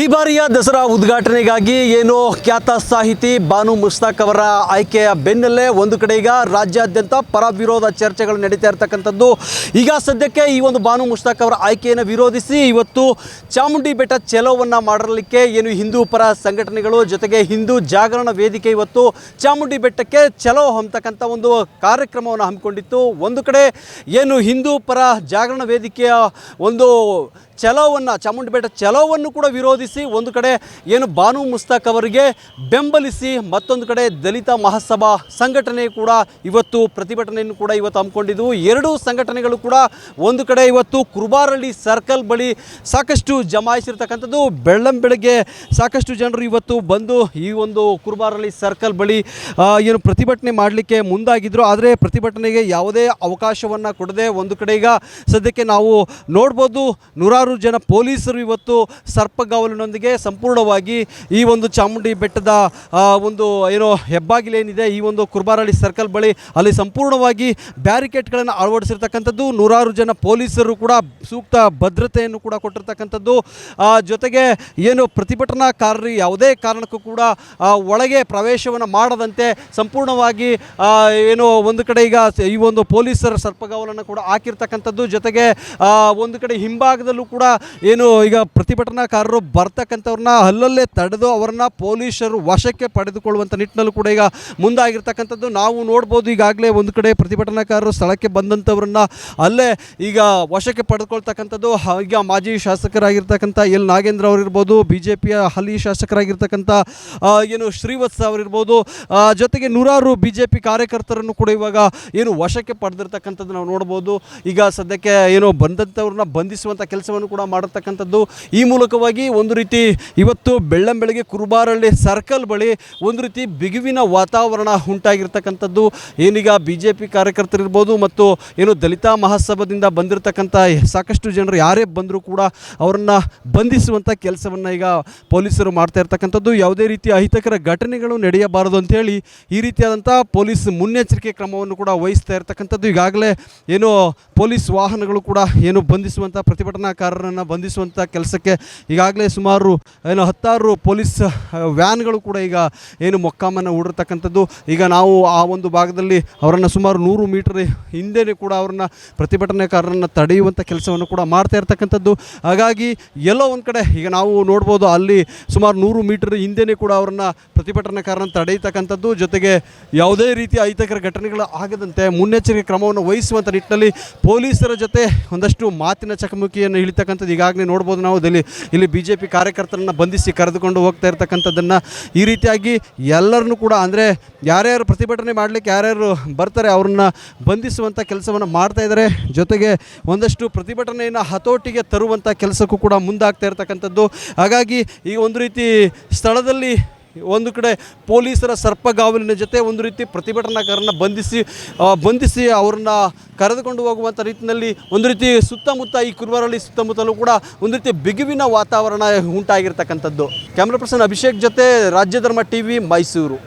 ಈ ಬಾರಿಯ ದಸರಾ ಉದ್ಘಾಟನೆಗಾಗಿ ಏನು ಖ್ಯಾತ ಸಾಹಿತಿ ಬಾನು ಮುಸ್ತಾಕ್ ಅವರ ಆಯ್ಕೆಯ ಬೆನ್ನಲ್ಲೇ ಒಂದು ಕಡೆ ಈಗ ರಾಜ್ಯಾದ್ಯಂತ ಪರ ವಿರೋಧ ಚರ್ಚೆಗಳು ನಡೀತಾ ಇರತಕ್ಕಂಥದ್ದು. ಈಗ ಸದ್ಯಕ್ಕೆ ಈ ಒಂದು ಬಾನು ಮುಸ್ತಾಕ್ ಅವರ ಆಯ್ಕೆಯನ್ನು ವಿರೋಧಿಸಿ ಇವತ್ತು ಚಾಮುಂಡಿ ಬೆಟ್ಟ ಚೆಲೋವನ್ನು ಮಾಡಲಿಕ್ಕೆ ಏನು ಹಿಂದೂ ಪರ ಸಂಘಟನೆಗಳು ಜೊತೆಗೆ ಹಿಂದೂ ಜಾಗರಣ ವೇದಿಕೆ ಇವತ್ತು ಚಾಮುಂಡಿ ಬೆಟ್ಟಕ್ಕೆ ಚಲೋ ಹಮ್ತಕ್ಕಂಥ ಒಂದು ಕಾರ್ಯಕ್ರಮವನ್ನು ಹಮ್ಮಿಕೊಂಡಿತ್ತು. ಒಂದು ಕಡೆ ಏನು ಹಿಂದೂ ಪರ ಜಾಗರಣ ವೇದಿಕೆಯ ಒಂದು ಚಲೋವನ್ನು ಚಾಮುಂಡಿ ಬೆಟ್ಟ ಚಲೋವನ್ನು ಕೂಡ ವಿರೋಧಿಸಿ ಒಂದು ಕಡೆ ಏನು ಬಾನು ಮುಸ್ತಾಕ್ ಅವರಿಗೆ ಬೆಂಬಲಿಸಿ, ಮತ್ತೊಂದು ಕಡೆ ದಲಿತ ಮಹಾಸಭಾ ಸಂಘಟನೆ ಕೂಡ ಇವತ್ತು ಪ್ರತಿಭಟನೆಯನ್ನು ಕೂಡ ಇವತ್ತು ಹಮ್ಮಿಕೊಂಡಿದ್ದು. ಎರಡೂ ಸಂಘಟನೆಗಳು ಕೂಡ ಒಂದು ಕಡೆ ಇವತ್ತು ಕುರುಬಾರಳ್ಳಿ ಸರ್ಕಲ್ ಬಳಿ ಸಾಕಷ್ಟು ಜಮಾಯಿಸಿರ್ತಕ್ಕಂಥದ್ದು. ಬೆಳ್ಳಂ ಬೆಳಗ್ಗೆ ಸಾಕಷ್ಟು ಜನರು ಇವತ್ತು ಬಂದು ಈ ಒಂದು ಕುರುಬಾರಳ್ಳಿ ಸರ್ಕಲ್ ಬಳಿ ಏನು ಪ್ರತಿಭಟನೆ ಮಾಡಲಿಕ್ಕೆ ಮುಂದಾಗಿದ್ದರು ಆದರೆ ಪ್ರತಿಭಟನೆಗೆ ಯಾವುದೇ ಅವಕಾಶವನ್ನು ಕೊಡದೆ ಒಂದು ಕಡೆ ಈಗ ಸದ್ಯಕ್ಕೆ ನಾವು ನೋಡ್ಬೋದು. ನೂರಾರು ಜನ ಪೊಲೀಸರು ಇವತ್ತು ಸರ್ಪಗಾವಲಿನೊಂದಿಗೆ ಸಂಪೂರ್ಣವಾಗಿ ಈ ಒಂದು ಚಾಮುಂಡಿ ಬೆಟ್ಟದ ಒಂದು ಏನೋ ಹೆಬ್ಬಾಗಿಲೇನಿದೆ ಈ ಒಂದು ಕುರ್ಬಾರಳ್ಳಿ ಸರ್ಕಲ್ ಬಳಿ ಅಲ್ಲಿ ಸಂಪೂರ್ಣವಾಗಿ ಬ್ಯಾರಿಕೇಡ್ಗಳನ್ನು ಅಳವಡಿಸಿರ್ತಕ್ಕಂಥದ್ದು. ನೂರಾರು ಜನ ಪೊಲೀಸರು ಕೂಡ ಸೂಕ್ತ ಭದ್ರತೆಯನ್ನು ಕೂಡ ಕೊಟ್ಟಿರ್ತಕ್ಕಂಥದ್ದು. ಜೊತೆಗೆ ಏನು ಪ್ರತಿಭಟನಾಕಾರರು ಯಾವುದೇ ಕಾರಣಕ್ಕೂ ಕೂಡ ಒಳಗೆ ಪ್ರವೇಶವನ್ನು ಮಾಡದಂತೆ ಸಂಪೂರ್ಣವಾಗಿ ಏನು ಒಂದು ಕಡೆ ಈಗ ಈ ಒಂದು ಪೊಲೀಸರ ಸರ್ಪಗಾವಲನ್ನು ಕೂಡ ಹಾಕಿರ್ತಕ್ಕಂಥದ್ದು. ಜೊತೆಗೆ ಒಂದು ಕಡೆ ಹಿಂಭಾಗದಲ್ಲೂ ಕೂಡ ಏನು ಈಗ ಪ್ರತಿಭಟನಾಕಾರರು ಬರ್ತಕ್ಕಂಥವ್ರನ್ನ ಅಲ್ಲಲ್ಲೇ ತಡೆದು ಅವರನ್ನ ಪೊಲೀಸರು ವಶಕ್ಕೆ ಪಡೆದುಕೊಳ್ಳುವಂಥ ನಿಟ್ಟಿನಲ್ಲೂ ಕೂಡ ಈಗ ಮುಂದಾಗಿರ್ತಕ್ಕಂಥದ್ದು. ನಾವು ನೋಡ್ಬೋದು ಈಗಾಗಲೇ ಒಂದು ಕಡೆ ಪ್ರತಿಭಟನಾಕಾರರು ಸ್ಥಳಕ್ಕೆ ಬಂದಂಥವ್ರನ್ನ ಅಲ್ಲೇ ಈಗ ವಶಕ್ಕೆ ಪಡೆದುಕೊಳ್ತಕ್ಕಂಥದ್ದು. ಈಗ ಮಾಜಿ ಶಾಸಕರಾಗಿರ್ತಕ್ಕಂಥ ಎಲ್ ನಾಗೇಂದ್ರ ಅವರಿರ್ಬೋದು ಬಿ ಜೆ ಪಿಯ ಹಾಲಿ ಶಾಸಕರಾಗಿರ್ತಕ್ಕಂಥ ಏನು ಶ್ರೀವತ್ಸ ಅವರಿರ್ಬೋದು ಜೊತೆಗೆ ನೂರಾರು ಬಿ ಜೆ ಪಿ ಕಾರ್ಯಕರ್ತರನ್ನು ಕೂಡ ಇವಾಗ ಏನು ವಶಕ್ಕೆ ಪಡೆದಿರ್ತಕ್ಕಂಥದ್ದು ನಾವು ನೋಡ್ಬೋದು. ಈಗ ಸದ್ಯಕ್ಕೆ ಏನು ಬಂದಂಥವ್ರನ್ನ ಬಂಧಿಸುವಂಥ ಕೆಲಸವನ್ನು ಕೂಡ ಮಾಡಿರ್ತಕ್ಕಂಥದ್ದು ಈ ಮೂಲಕವಾಗಿ ಒಂದು ರೀತಿ ಇವತ್ತು ಬೆಳ್ಳಂಬೆಳಗ್ಗೆ ಕುರುಬಾರಳ್ಳಿ ಸರ್ಕಲ್ ಬಳಿ ಒಂದು ರೀತಿ ಬಿಗುವಿನ ವಾತಾವರಣ ಉಂಟಾಗಿರ್ತಕ್ಕಂಥದ್ದು. ಏನೀಗ ಬಿ ಜೆ ಪಿ ಕಾರ್ಯಕರ್ತರಿರ್ಬೋದು ಮತ್ತು ಏನು ದಲಿತ ಮಹಾಸಭದಿಂದ ಬಂದಿರತಕ್ಕಂಥ ಸಾಕಷ್ಟು ಜನರು ಯಾರೇ ಬಂದರೂ ಕೂಡ ಅವರನ್ನು ಬಂಧಿಸುವಂಥ ಕೆಲಸವನ್ನು ಈಗ ಪೊಲೀಸರು ಮಾಡ್ತಾ ಇರ್ತಕ್ಕಂಥದ್ದು. ಯಾವುದೇ ರೀತಿ ಅಹಿತಕರ ಘಟನೆಗಳು ನಡೆಯಬಾರದು ಅಂತೇಳಿ ಈ ರೀತಿಯಾದಂಥ ಪೊಲೀಸ್ ಮುನ್ನೆಚ್ಚರಿಕೆ ಕ್ರಮವನ್ನು ಕೂಡ ವಹಿಸ್ತಾ ಇರ್ತಕ್ಕಂಥದ್ದು. ಈಗಾಗಲೇ ಏನು ಪೊಲೀಸ್ ವಾಹನಗಳು ಕೂಡ ಏನು ಬಂಧಿಸುವಂಥ ಪ್ರತಿಭಟನಾಕಾರರನ್ನು ಬಂಧಿಸುವಂಥ ಕೆಲಸಕ್ಕೆ ಈಗಾಗಲೇ ಏನು, ಹತ್ತಾರು ಪೊಲೀಸ್ ವ್ಯಾನ್ಗಳು ಕೂಡ ಈಗ ಏನು ಮೊಕ್ಕಾಮನ್ನು ಹೂಡಿರ್ತಕ್ಕಂಥದ್ದು ಈಗ ನಾವು ಆ ಒಂದು ಭಾಗದಲ್ಲಿ ಅವರನ್ನು ಸುಮಾರು ನೂರು ಮೀಟರ್ ಹಿಂದೆಯೇ ಕೂಡ ಅವರನ್ನು ಪ್ರತಿಭಟನೆಕಾರರನ್ನು ತಡೆಯುವಂಥ ಕೆಲಸವನ್ನು ಕೂಡ ಮಾಡ್ತಾ ಇರ್ತಕ್ಕಂಥದ್ದು. ಹಾಗಾಗಿ ಎಲ್ಲೋ ಒಂದು ಕಡೆ, ಈಗ ನಾವು ನೋಡ್ಬೋದು ಅಲ್ಲಿ ಸುಮಾರು ನೂರು ಮೀಟರ್ ಹಿಂದೆಯೇ ಕೂಡ ಅವರನ್ನು ಪ್ರತಿಭಟನಾಕಾರರನ್ನು ತಡೆಯತಕ್ಕಂಥದ್ದು, ಜೊತೆಗೆ ಯಾವುದೇ ರೀತಿಯ ಅಹಿತಕರ ಘಟನೆಗಳು ಆಗದಂತೆ ಮುನ್ನೆಚ್ಚರಿಕೆ ಕ್ರಮವನ್ನು ವಹಿಸುವಂಥ ನಿಟ್ಟಿನಲ್ಲಿ ಪೊಲೀಸರ ಜೊತೆ ಒಂದಷ್ಟು ಮಾತಿನ ಚಕಮಕಿಯನ್ನು ಇಳಿತಕ್ಕಂಥದ್ದು ಈಗಾಗಲೇ ನೋಡ್ಬೋದು ನಾವು. ಇಲ್ಲಿ ಇಲ್ಲಿ ಬಿ ಜೆ ಪಿ ಕಾರ್ಯಕರ್ತರನ್ನು ಬಂಧಿಸಿ ಕರೆದುಕೊಂಡು ಹೋಗ್ತಾ ಇರ್ತಕ್ಕಂಥದ್ದನ್ನು ಈ ರೀತಿಯಾಗಿ ಎಲ್ಲರನ್ನೂ ಕೂಡ ಅಂದರೆ ಯಾರ್ಯಾರು ಪ್ರತಿಭಟನೆ ಮಾಡಲಿಕ್ಕೆ ಯಾರ್ಯಾರು ಬರ್ತಾರೆ ಅವ್ರನ್ನ ಬಂಧಿಸುವಂಥ ಕೆಲಸವನ್ನು ಮಾಡ್ತಾ ಇದ್ದಾರೆ. ಜೊತೆಗೆ ಒಂದಷ್ಟು ಪ್ರತಿಭಟನೆಯನ್ನು ಹತೋಟಿಗೆ ತರುವಂಥ ಕೆಲಸಕ್ಕೂ ಕೂಡ ಮುಂದಾಗ್ತಾ ಇರ್ತಕ್ಕಂಥದ್ದು. ಹಾಗಾಗಿ ಈ ಒಂದು ರೀತಿ ಸ್ಥಳದಲ್ಲಿ ಒಂದು ಕಡೆ ಪೊಲೀಸರ ಸರ್ಪಗಾವಲಿನ ಜೊತೆ ಒಂದು ರೀತಿ ಪ್ರತಿಭಟನಾಕಾರರನ್ನ ಬಂಧಿಸಿ ಬಂಧಿಸಿ ಅವ್ರನ್ನ ಕರೆದುಕೊಂಡು ಹೋಗುವಂಥ ರೀತಿಯಲ್ಲಿ ಒಂದು ರೀತಿ ಸುತ್ತಮುತ್ತ ಈ ಕುರುವರಳ್ಳಿ ಸುತ್ತಮುತ್ತಲೂ ಕೂಡ ಒಂದು ರೀತಿ ಬಿಗುವಿನ ವಾತಾವರಣ ಉಂಟಾಗಿರ್ತಕ್ಕಂಥದ್ದು. ಕ್ಯಾಮ್ರಾ ಪರ್ಸನ್ ಅಭಿಷೇಕ್ ಜೊತೆ ರಾಜ್ಯಧರ್ಮ ಟಿ ವಿ ಮೈಸೂರು.